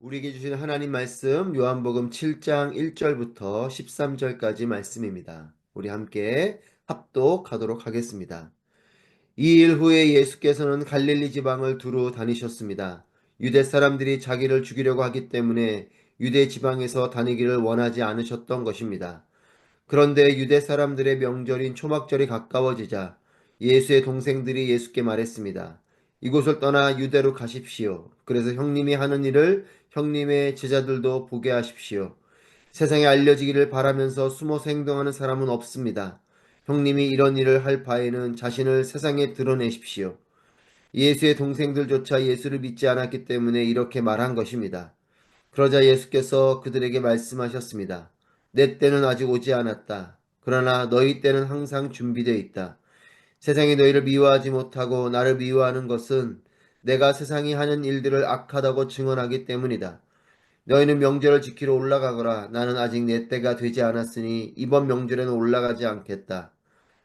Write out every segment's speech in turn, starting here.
우리에게 주신 하나님 말씀 요한복음 7장 1절부터 13절까지 말씀입니다. 우리 함께 합독하도록 하겠습니다. 이 일 후에 예수께서는 갈릴리 지방을 두루 다니셨습니다. 유대 사람들이 자기를 죽이려고 하기 때문에 유대 지방에서 다니기를 원하지 않으셨던 것입니다. 그런데 유대 사람들의 명절인 초막절이 가까워지자 예수의 동생들이 예수께 말했습니다. 이곳을 떠나 유대로 가십시오. 그래서 형님이 하는 일을 형님의 제자들도 보게 하십시오. 세상에 알려지기를 바라면서 숨어서 행동하는 사람은 없습니다. 형님이 이런 일을 할 바에는 자신을 세상에 드러내십시오. 예수의 동생들조차 예수를 믿지 않았기 때문에 이렇게 말한 것입니다. 그러자 예수께서 그들에게 말씀하셨습니다. 내 때는 아직 오지 않았다. 그러나 너희 때는 항상 준비되어 있다. 세상이 너희를 미워하지 못하고 나를 미워하는 것은 내가 세상이 하는 일들을 악하다고 증언하기 때문이다. 너희는 명절을 지키러 올라가거라. 나는 아직 내 때가 되지 않았으니 이번 명절에는 올라가지 않겠다.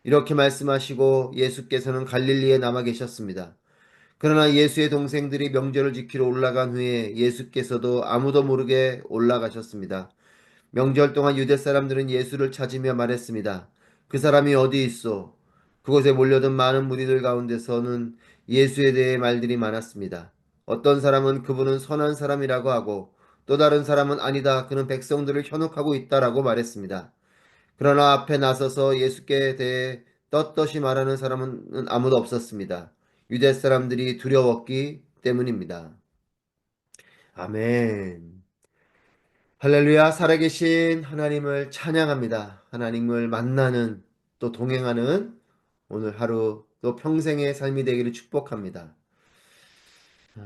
이렇게 말씀하시고 예수께서는 갈릴리에 남아 계셨습니다. 그러나 예수의 동생들이 명절을 지키러 올라간 후에 예수께서도 아무도 모르게 올라가셨습니다. 명절 동안 유대 사람들은 예수를 찾으며 말했습니다. 그 사람이 어디 있어? 그곳에 몰려든 많은 무리들 가운데서는 예수에 대해 말들이 많았습니다. 어떤 사람은 그분은 선한 사람이라고 하고 또 다른 사람은 아니다. 그는 백성들을 현혹하고 있다라고 말했습니다. 그러나 앞에 나서서 예수께 대해 떳떳이 말하는 사람은 아무도 없었습니다. 유대 사람들이 두려웠기 때문입니다. 아멘. 할렐루야, 살아계신 하나님을 찬양합니다. 하나님을 만나는 또 동행하는 오늘 하루 또 평생의 삶이 되기를 축복합니다.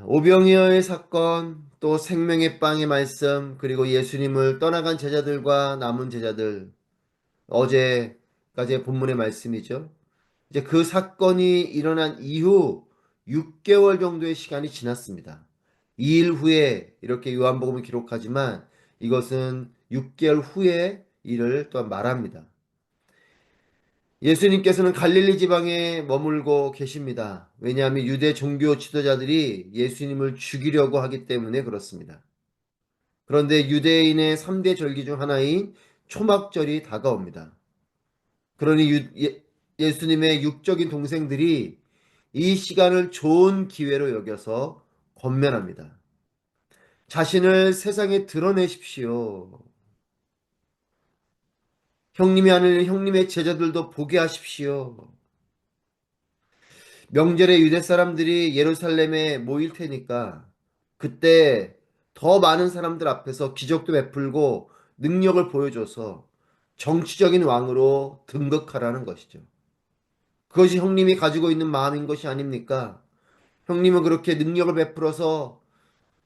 오병이어의 사건, 또 생명의 빵의 말씀, 그리고 예수님을 떠나간 제자들과 남은 제자들, 어제까지의 본문의 말씀이죠. 이제 그 사건이 일어난 이후 6개월 정도의 시간이 지났습니다. 2일 후에 이렇게 요한복음을 기록하지만 이것은 6개월 후에 일을 또한 말합니다. 예수님께서는 갈릴리 지방에 머물고 계십니다. 왜냐하면 유대 종교 지도자들이 예수님을 죽이려고 하기 때문에 그렇습니다. 그런데 유대인의 3대 절기 중 하나인 초막절이 다가옵니다. 그러니 유, 예, 예수님의 육적인 동생들이 이 시간을 좋은 기회로 여겨서 권면합니다. 자신을 세상에 드러내십시오. 형님이 하는 형님의 제자들도 보게 하십시오. 명절에 유대 사람들이 예루살렘에 모일 테니까 그때 더 많은 사람들 앞에서 기적도 베풀고 능력을 보여줘서 정치적인 왕으로 등극하라는 것이죠. 그것이 형님이 가지고 있는 마음인 것이 아닙니까? 형님은 그렇게 능력을 베풀어서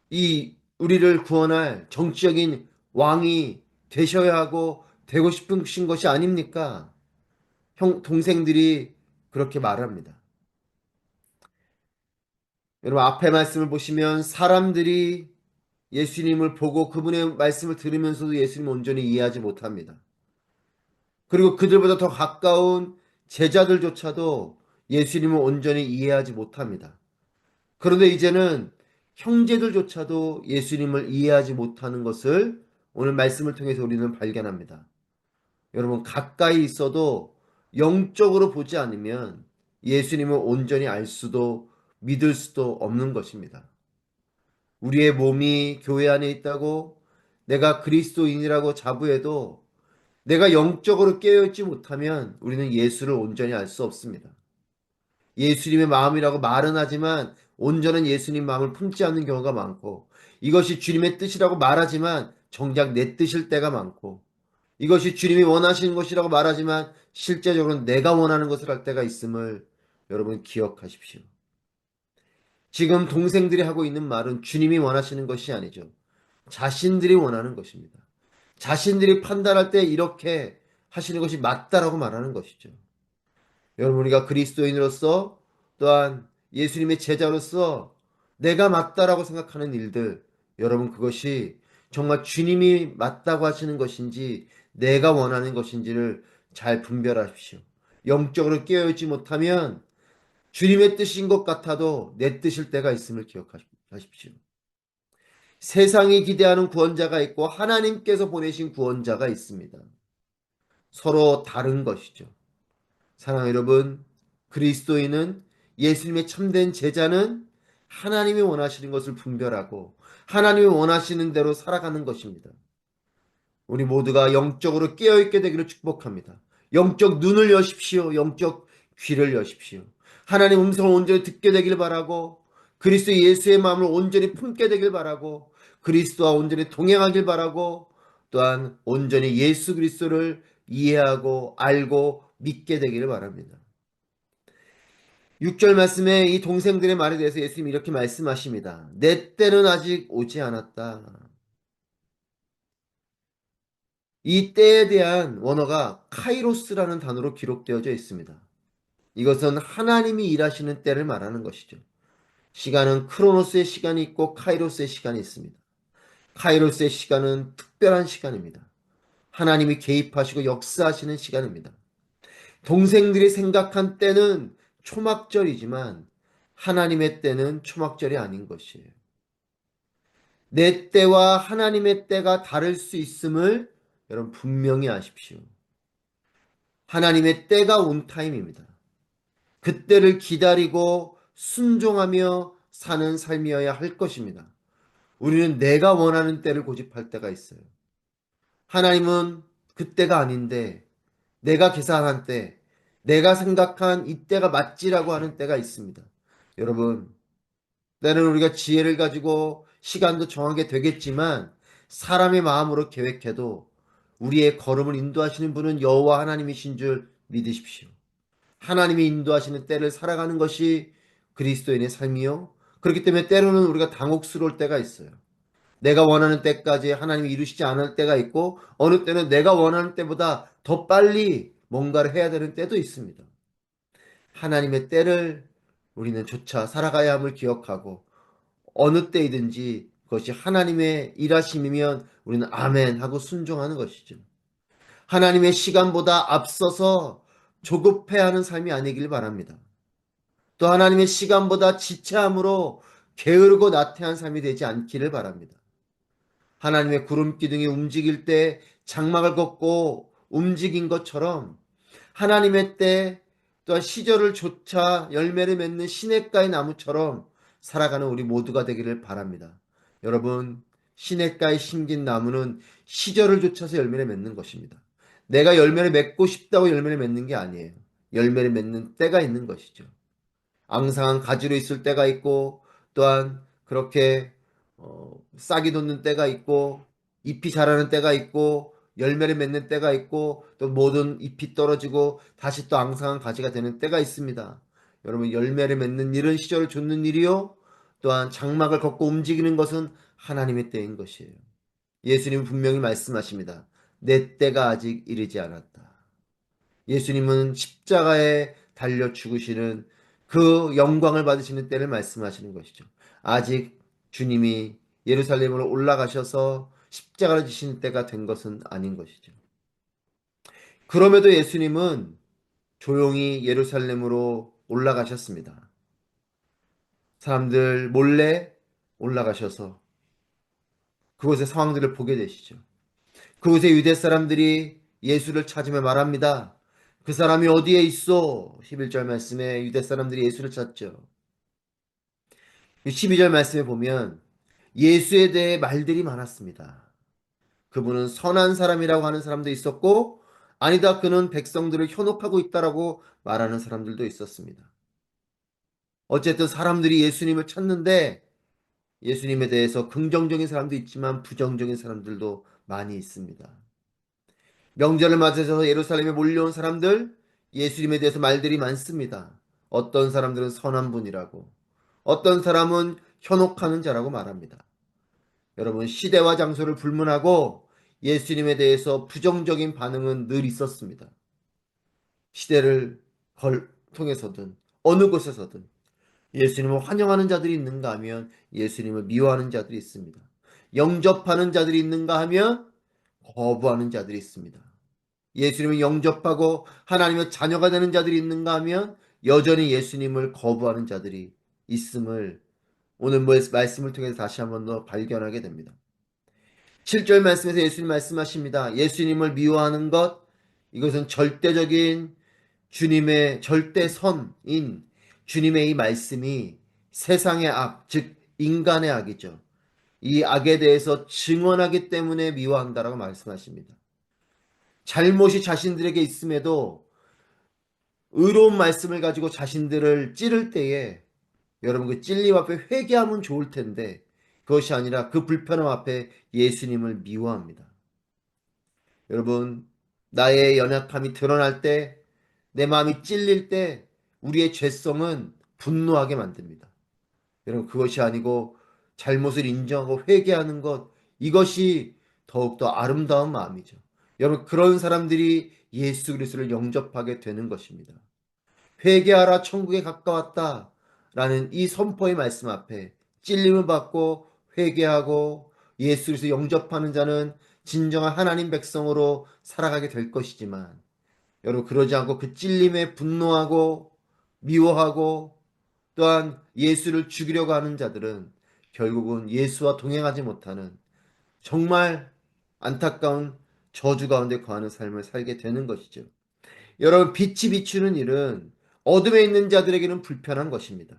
이 우리를 구원할 정치적인 왕이 되셔야 하고 되고 싶으신 것이 아닙니까? 형, 동생들이 그렇게 말합니다. 여러분, 앞에 말씀을 보시면 사람들이 예수님을 보고 그분의 말씀을 들으면서도 예수님을 온전히 이해하지 못합니다. 그리고 그들보다 더 가까운 제자들조차도 예수님을 온전히 이해하지 못합니다. 그런데 이제는 형제들조차도 예수님을 이해하지 못하는 것을 오늘 말씀을 통해서 우리는 발견합니다. 여러분, 가까이 있어도 영적으로 보지 않으면 예수님을 온전히 알 수도 믿을 수도 없는 것입니다. 우리의 몸이 교회 안에 있다고 내가 그리스도인이라고 자부해도 내가 영적으로 깨어있지 못하면 우리는 예수를 온전히 알 수 없습니다. 예수님의 마음이라고 말은 하지만 온전한 예수님 마음을 품지 않는 경우가 많고 이것이 주님의 뜻이라고 말하지만 정작 내 뜻일 때가 많고 이것이 주님이 원하시는 것이라고 말하지만 실제적으로 내가 원하는 것을 할 때가 있음을 여러분 기억하십시오. 지금 동생들이 하고 있는 말은 주님이 원하시는 것이 아니죠. 자신들이 원하는 것입니다. 자신들이 판단할 때 이렇게 하시는 것이 맞다라고 말하는 것이죠. 여러분 우리가 그리스도인으로서 또한 예수님의 제자로서 내가 맞다라고 생각하는 일들 여러분 그것이 정말 주님이 맞다고 하시는 것인지 내가 원하는 것인지를 잘 분별하십시오. 영적으로 깨어있지 못하면 주님의 뜻인 것 같아도 내 뜻일 때가 있음을 기억하십시오. 세상이 기대하는 구원자가 있고 하나님께서 보내신 구원자가 있습니다. 서로 다른 것이죠. 사랑 여러분, 그리스도인은 예수님의 참된 제자는 하나님이 원하시는 것을 분별하고 하나님이 원하시는 대로 살아가는 것입니다. 우리 모두가 영적으로 깨어있게 되기를 축복합니다. 영적 눈을 여십시오. 영적 귀를 여십시오. 하나님 음성을 온전히 듣게 되길 바라고 그리스도 예수의 마음을 온전히 품게 되길 바라고 그리스도와 온전히 동행하길 바라고 또한 온전히 예수 그리스도를 이해하고 알고 믿게 되기를 바랍니다. 6절 말씀에 이 동생들의 말에 대해서 예수님이 이렇게 말씀하십니다. 내 때는 아직 오지 않았다. 이 때에 대한 원어가 카이로스라는 단어로 기록되어져 있습니다. 이것은 하나님이 일하시는 때를 말하는 것이죠. 시간은 크로노스의 시간이 있고 카이로스의 시간이 있습니다. 카이로스의 시간은 특별한 시간입니다. 하나님이 개입하시고 역사하시는 시간입니다. 동생들이 생각한 때는 초막절이지만 하나님의 때는 초막절이 아닌 것이에요. 내 때와 하나님의 때가 다를 수 있음을 여러분 분명히 아십시오. 하나님의 때가 온 타임입니다. 그때를 기다리고 순종하며 사는 삶이어야 할 것입니다. 우리는 내가 원하는 때를 고집할 때가 있어요. 하나님은 그때가 아닌데 내가 계산한 때, 내가 생각한 이때가 맞지라고 하는 때가 있습니다. 여러분, 때는 우리가 지혜를 가지고 시간도 정하게 되겠지만 사람의 마음으로 계획해도 우리의 걸음을 인도하시는 분은 여호와 하나님이신 줄 믿으십시오. 하나님이 인도하시는 때를 살아가는 것이 그리스도인의 삶이요. 그렇기 때문에 때로는 우리가 당혹스러울 때가 있어요. 내가 원하는 때까지 하나님이 이루시지 않을 때가 있고 어느 때는 내가 원하는 때보다 더 빨리 뭔가를 해야 되는 때도 있습니다. 하나님의 때를 우리는 조차 살아가야 함을 기억하고 어느 때이든지 그것이 하나님의 일하심이면 우리는 아멘 하고 순종하는 것이죠. 하나님의 시간보다 앞서서 조급해하는 삶이 아니길 바랍니다. 또 하나님의 시간보다 지체함으로 게으르고 나태한 삶이 되지 않기를 바랍니다. 하나님의 구름 기둥이 움직일 때 장막을 걷고 움직인 것처럼 하나님의 때 또한 시절을 조차 열매를 맺는 시냇가의 나무처럼 살아가는 우리 모두가 되기를 바랍니다. 여러분, 시냇가에 심긴 나무는 시절을 쫓아서 열매를 맺는 것입니다. 내가 열매를 맺고 싶다고 열매를 맺는 게 아니에요. 열매를 맺는 때가 있는 것이죠. 앙상한 가지로 있을 때가 있고 또한 그렇게 어, 싹이 돋는 때가 있고 잎이 자라는 때가 있고 열매를 맺는 때가 있고 또 모든 잎이 떨어지고 다시 또 앙상한 가지가 되는 때가 있습니다. 여러분 열매를 맺는 일은 시절을 줬는 일이요 또한 장막을 걷고 움직이는 것은 하나님의 때인 것이에요. 예수님은 분명히 말씀하십니다. 내 때가 아직 이르지 않았다. 예수님은 십자가에 달려 죽으시는 그 영광을 받으시는 때를 말씀하시는 것이죠. 아직 주님이 예루살렘으로 올라가셔서 십자가를 지시는 때가 된 것은 아닌 것이죠. 그럼에도 예수님은 조용히 예루살렘으로 올라가셨습니다. 사람들 몰래 올라가셔서 그곳의 상황들을 보게 되시죠. 그곳의 유대 사람들이 예수를 찾으며 말합니다. 그 사람이 어디에 있어? 11절 말씀에 유대 사람들이 예수를 찾죠. 12절 말씀에 보면 예수에 대해 말들이 많았습니다. 그분은 선한 사람이라고 하는 사람도 있었고 아니다 그는 백성들을 현혹하고 있다라고 말하는 사람들도 있었습니다. 어쨌든 사람들이 예수님을 찾는데 예수님에 대해서 긍정적인 사람도 있지만 부정적인 사람들도 많이 있습니다. 명절을 맞아서 예루살렘에 몰려온 사람들 예수님에 대해서 말들이 많습니다. 어떤 사람들은 선한 분이라고 어떤 사람은 현혹하는 자라고 말합니다. 여러분 시대와 장소를 불문하고 예수님에 대해서 부정적인 반응은 늘 있었습니다. 시대를 걸 통해서든 어느 곳에서든 예수님을 환영하는 자들이 있는가 하면 예수님을 미워하는 자들이 있습니다. 영접하는 자들이 있는가 하면 거부하는 자들이 있습니다. 예수님을 영접하고 하나님의 자녀가 되는 자들이 있는가 하면 여전히 예수님을 거부하는 자들이 있음을 오늘 뭐- 말씀을 통해서 다시 한 번 더 발견하게 됩니다. 7절 말씀에서 예수님 말씀하십니다. 예수님을 미워하는 것, 이것은 절대적인 주님의 절대선인 주님의 이 말씀이 세상의 악, 즉 인간의 악이죠. 이 악에 대해서 증언하기 때문에 미워한다라고 말씀하십니다. 잘못이 자신들에게 있음에도 의로운 말씀을 가지고 자신들을 찌를 때에 여러분 그 찔림 앞에 회개하면 좋을 텐데 그것이 아니라 그 불편함 앞에 예수님을 미워합니다. 여러분 나의 연약함이 드러날 때 내 마음이 찔릴 때 우리의 죄성은 분노하게 만듭니다. 여러분 그것이 아니고 잘못을 인정하고 회개하는 것 이것이 더욱더 아름다운 마음이죠. 여러분 그런 사람들이 예수 그리스도를 영접하게 되는 것입니다. 회개하라 천국에 가까웠다 라는 이 선포의 말씀 앞에 찔림을 받고 회개하고 예수 그리스도 영접하는 자는 진정한 하나님 백성으로 살아가게 될 것이지만 여러분 그러지 않고 그 찔림에 분노하고 미워하고 또한 예수를 죽이려고 하는 자들은 결국은 예수와 동행하지 못하는 정말 안타까운 저주 가운데 거하는 삶을 살게 되는 것이죠. 여러분 빛이 비추는 일은 어둠에 있는 자들에게는 불편한 것입니다.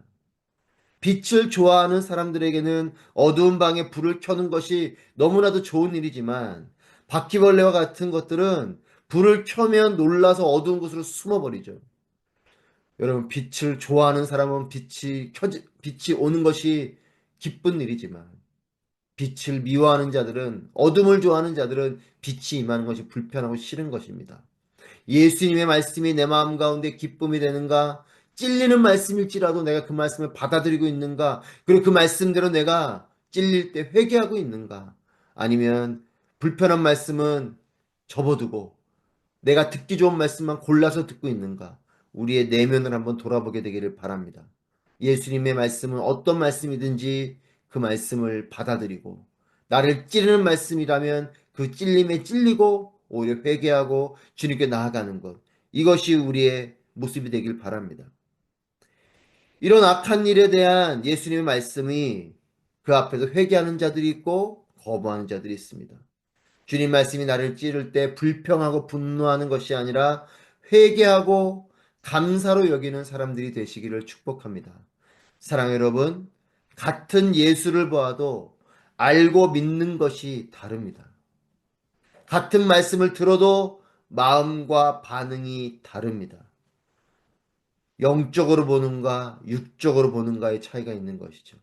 빛을 좋아하는 사람들에게는 어두운 방에 불을 켜는 것이 너무나도 좋은 일이지만 바퀴벌레와 같은 것들은 불을 켜면 놀라서 어두운 곳으로 숨어버리죠. 여러분 빛을 좋아하는 사람은 빛이 켜지, 빛이 오는 것이 기쁜 일이지만 빛을 미워하는 자들은 어둠을 좋아하는 자들은 빛이 임하는 것이 불편하고 싫은 것입니다. 예수님의 말씀이 내 마음 가운데 기쁨이 되는가? 찔리는 말씀일지라도 내가 그 말씀을 받아들이고 있는가? 그리고 그 말씀대로 내가 찔릴 때 회개하고 있는가? 아니면 불편한 말씀은 접어두고 내가 듣기 좋은 말씀만 골라서 듣고 있는가? 우리의 내면을 한번 돌아보게 되기를 바랍니다. 예수님의 말씀은 어떤 말씀이든지 그 말씀을 받아들이고 나를 찌르는 말씀이라면 그 찔림에 찔리고 오히려 회개하고 주님께 나아가는 것. 이것이 우리의 모습이 되길 바랍니다. 이런 악한 일에 대한 예수님의 말씀이 그 앞에서 회개하는 자들이 있고 거부하는 자들이 있습니다. 주님 말씀이 나를 찌를 때 불평하고 분노하는 것이 아니라 회개하고 감사로 여기는 사람들이 되시기를 축복합니다. 사랑 여러분, 같은 예수를 보아도 알고 믿는 것이 다릅니다. 같은 말씀을 들어도 마음과 반응이 다릅니다. 영적으로 보는가, 육적으로 보는가의 차이가 있는 것이죠.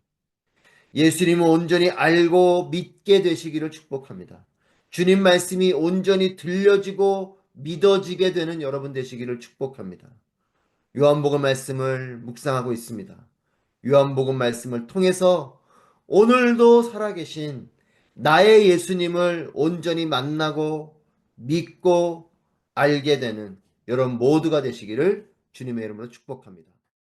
예수님은 온전히 알고 믿게 되시기를 축복합니다. 주님 말씀이 온전히 들려지고 믿어지게 되는 여러분 되시기를 축복합니다. 요한복음 말씀을 묵상하고 있습니다. 요한복음 말씀을 통해서 오늘도 살아계신 나의 예수님을 온전히 만나고 믿고 알게 되는 여러분 모두가 되시기를 주님의 이름으로 축복합니다.